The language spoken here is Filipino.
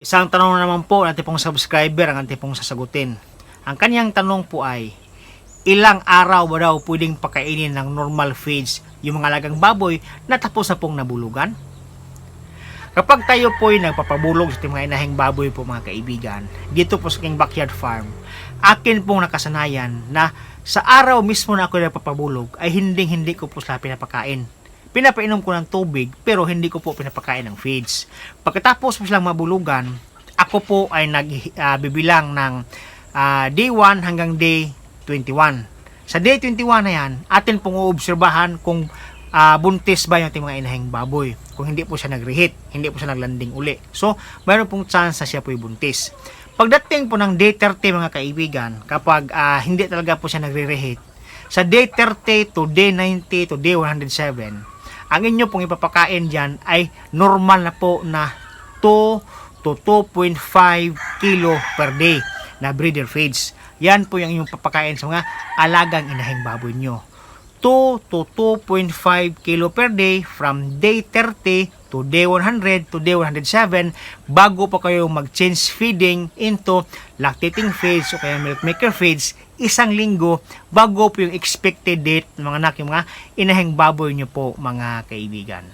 Isang tanong na naman po ng ating pong subscriber ang ating pong sasagutin. Ang kanyang tanong po ay, ilang araw ba daw pwedeng pakainin ng normal feeds yung mga alagang baboy na tapos na pong nabulugan? Kapag tayo po ay nagpapabulog sa mga inahing baboy po mga kaibigan, dito po sa aking backyard farm, akin pong nakasanayan na sa araw mismo na ako nagpapabulog ay hindi hindi ko po sila pinapakain. Pinapainom ko ng tubig pero hindi ko po pinapakain ng feeds. Pagkatapos po silang mabulugan, ako po ay nagbibilang ng ah, day 1 hanggang day 21. Sa day 21 na yan, atin pong uobserbahan kung ah, buntis ba yung ating mga inahing baboy. Kung hindi po siya nag-reheat, hindi po siya naglanding uli. So, mayroon pong chance na siya po buntis. Pagdating po ng day 30 mga kaibigan, kapag ah, hindi talaga po siya nagre-reheat, sa day 30 to day 90 to day 107, ang inyo pong ipapakain dyan ay normal na po na 2 to 2.5 kilo per day na breeder feeds. Yan po yung inyong papakain sa mga alagang inahing baboy nyo. 2 to 2.5 kilo per day from day 30 to day 100 to day 107 bago pa kayo mag-change feeding into lactating feeds o kaya milk maker feeds isang linggo bago po yung expected date ng mga anak yung mga inahing baboy nyo po mga kaibigan.